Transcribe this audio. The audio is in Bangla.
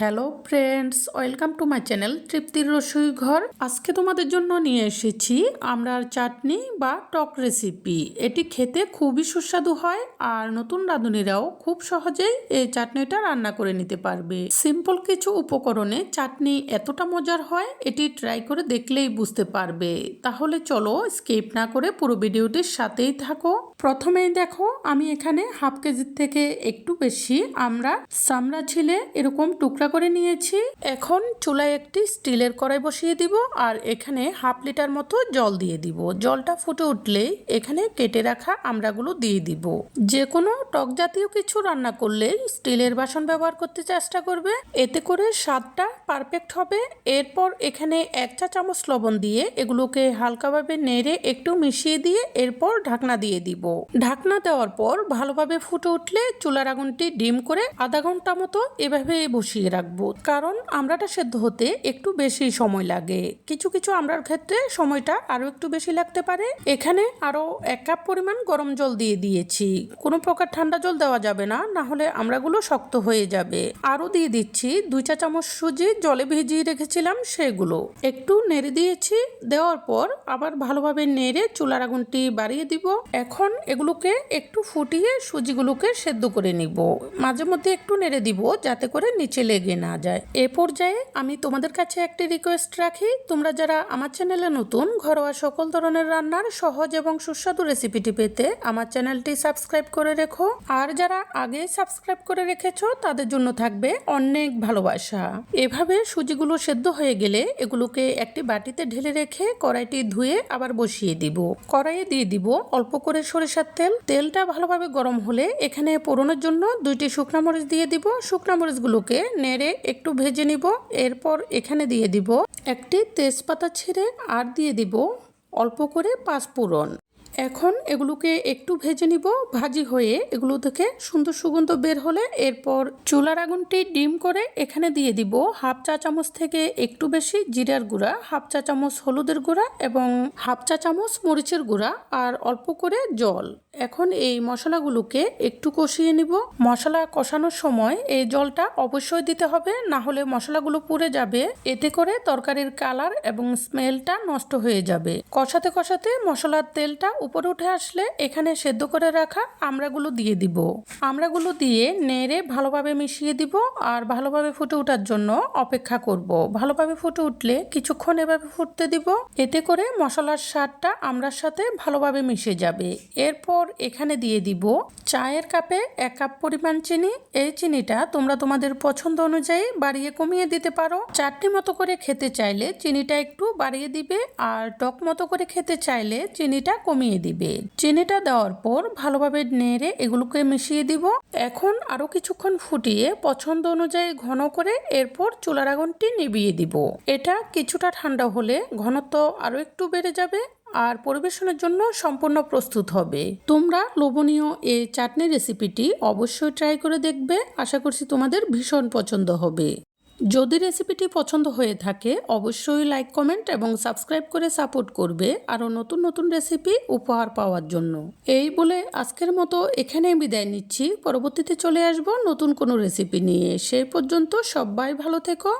Hello friends, welcome to my channel তৃপ্তির রসুই ঘর। আজকে তোমাদের জন্য নিয়ে এসেছি আমরার চাটনি বা টক রেসিপি এটি খেতে খুবই সুস্বাদু হয় আর নতুন রাঁধুনিরাও খুব সহজেই এই চাটনিটা রান্না করে নিতে পারবে। সিম্পল কিছু উপকরণে চাটনি এতটা মজার হয়, এটি ট্রাই করে দেখলেই বুঝতে পারবে। তাহলে চলো স্কিপ না করে পুরো ভিডিওটির সাথেই থাকো। প্রথমেই দেখো আমি এখানে হাফ কেজির থেকে একটু বেশি আমরা সামরা ছিলে এরকম টুকরা করে নিয়েছি। এখন চুলায় একটি স্টিলের কড়াই বসিয়ে দিব আর এখানে হাফ লিটার মতো জল দিয়ে দিব। জলটা ফুটে উঠলেই এখানে কেটে রাখা আমড়াগুলো দিয়ে দিব। যে কোনো টক জাতীয় কিছু রান্না করলে স্টিলের বাসন ব্যবহার করতে চেষ্টা করবে। এতে করে স্বাদটা পারফেক্ট হবে। এরপর এখানে এক চা চামচ লবণ দিয়ে এগুলোকে হালকাভাবে নেড়ে একটু মিশিয়ে দিয়ে এরপর ঢাকনা দিয়ে দিব। ঢাকনা দেওয়ার পর ভালোভাবে ফুটে উঠলে চুলার আগুনটি ডিম করে আধা ঘণ্টা মতো এভাবে বসিয়ে রাখব। কারণ আমড়াটা সেদ্ধ হতে একটু বেশি সময় লাগে। কিছু কিছু আমড়ার ক্ষেত্রে সময়টা আরও একটু বেশি লাগতে পারে। এখানে আরও এক কাপ পরিমাণ গরম জল দিয়ে দিয়েছি। কোনো প্রকার ঠান্ডা জল দেওয়া যাবে না না হলে আমড়াগুলো শক্ত হয়ে যাবে। আরও দিয়ে দিচ্ছি দুই চা চামচ সুজি, জলে ভিজিয়ে রেখেছিলাম সেগুলো। একটু নেড়ে দিয়েছি, দেওয়ার পর আবার ভালোভাবে নেড়ে চুলার আগুনটি বাড়িয়ে দিব। এখন এগুলোকে একটু ফুটিয়ে সুজিগুলোকে সেদ্ধ করে নিব। মাঝে মধ্যে একটু নেড়ে দিব যাতে করে নিচে লেগে না যায়। এ পর্যায়ে আমি তোমাদের কাছে একটি রিকোয়েস্ট রাখি। তোমরা যারা আমার চ্যানেলে নতুন, ঘরোয়া সকল ধরনের রান্নার সহজ এবং সুস্বাদু রেসিপিটি পেতে আমার চ্যানেলটি সাবস্ক্রাইব করে রেখো। আর যারা আগে সাবস্ক্রাইব করে রেখেছো, তাদের জন্য থাকবে অনেক ভালোবাসা। এভাবে সুজিগুলো সেদ্ধ হয়ে গেলে এগুলোকে একটি বাটিতে ঢেলে রেখে কড়াইটি ধুয়ে আবার বসিয়ে দিব। কড়াইয়ে দিয়ে দিব অল্প করে সরিষার তেল। তেলটা ভালোভাবে গরম হলে এখানে পোড়নের জন্য দুইটি শুকনো মরিচ দিয়ে দিব। শুকনো মরিচগুলোকে নেড়ে একটু ভেজে নিব। এরপর এখানে দিয়ে দিব একটি তেজপাতা ছিঁড়ে আর দিয়ে দিব অল্প করে পাঁচফোড়ন এখন এগুলোকে একটু ভেজে নিব ভাজি হয়ে এগুলো থেকে সুন্দর সুগন্ধ বের হলে এরপর চুলার আগুনটি ডিম করে এখানে দিয়ে দিব হাফ চা চামচ থেকে একটু বেশি জিরার গুঁড়া, হাফ চা চামচ হলুদের গুঁড়া এবং হাফ চা চামচ মরিচের গুঁড়া আর অল্প করে জল। এখন এই মশলাগুলোকে একটু কষিয়ে নিব। মশলা কষানোর সময় এই জলটা অবশ্যই দিতে হবে, না হলে মশলাগুলো পুড়ে যাবে। এতে করে তরকারির কালার এবং স্মেলটা নষ্ট হয়ে যাবে। কষাতে কষাতে মশলার তেলটা উপরে উঠে আসলে এখানে সেদ্ধ করে রাখা আমড়াগুলো দিয়ে দিব। আমড়াগুলো দিয়ে নেড়ে ভালোভাবে মিশিয়ে দিব আর ভালোভাবে ফুটে ওঠার জন্য অপেক্ষা করব। ভালোভাবে ফুটে উঠলে কিছুক্ষণ এভাবে ফুটতে দিব। এতে করে মশলার স্বাদটা আমড়ার সাথে ভালোভাবে মিশে যাবে। এরপর এখানে দিয়ে দিব চায়ের কাপে এক কাপ পরিমাণ চিনি। এই চিনিটা তোমরা তোমাদের পছন্দ অনুযায়ী বাড়িয়ে কমিয়ে দিতে পারো। চারটি মতো করে খেতে চাইলে চিনিটা একটু বাড়িয়ে দিবে আর টক মতো করে খেতে চাইলে চিনিটা কমিয়ে দিবে। চিনিটা দেওয়ার পর ভালোভাবে নেড়ে এগুলোকে মিশিয়ে দিব। এখন আরও কিছুক্ষণ ফুটিয়ে পছন্দ অনুযায়ী ঘন করে এরপর চুলার আগুনটি নিভিয়ে দিব। এটা কিছুটা ঠান্ডা হলে ঘনত্ব আরও একটু বেড়ে যাবে আর পরিবেশনের জন্য সম্পূর্ণ প্রস্তুত হবে। তোমরা লোভনীয় এই চাটনি রেসিপিটি অবশ্যই ট্রাই করে দেখবে। আশা করছি তোমাদের ভীষণ পছন্দ হবে। যদি রেসিপিটি পছন্দ হয়ে থাকে, অবশ্যই লাইক কমেন্ট এবং সাবস্ক্রাইব করে সাপোর্ট করবে আরও নতুন নতুন রেসিপি উপহার পাওয়ার জন্য। এই বলে আজকের মতো এখানেই বিদায় নিচ্ছি। পরবর্তীতে চলে আসব নতুন কোনো রেসিপি নিয়ে। সেই পর্যন্ত সবাই ভালো থেকো।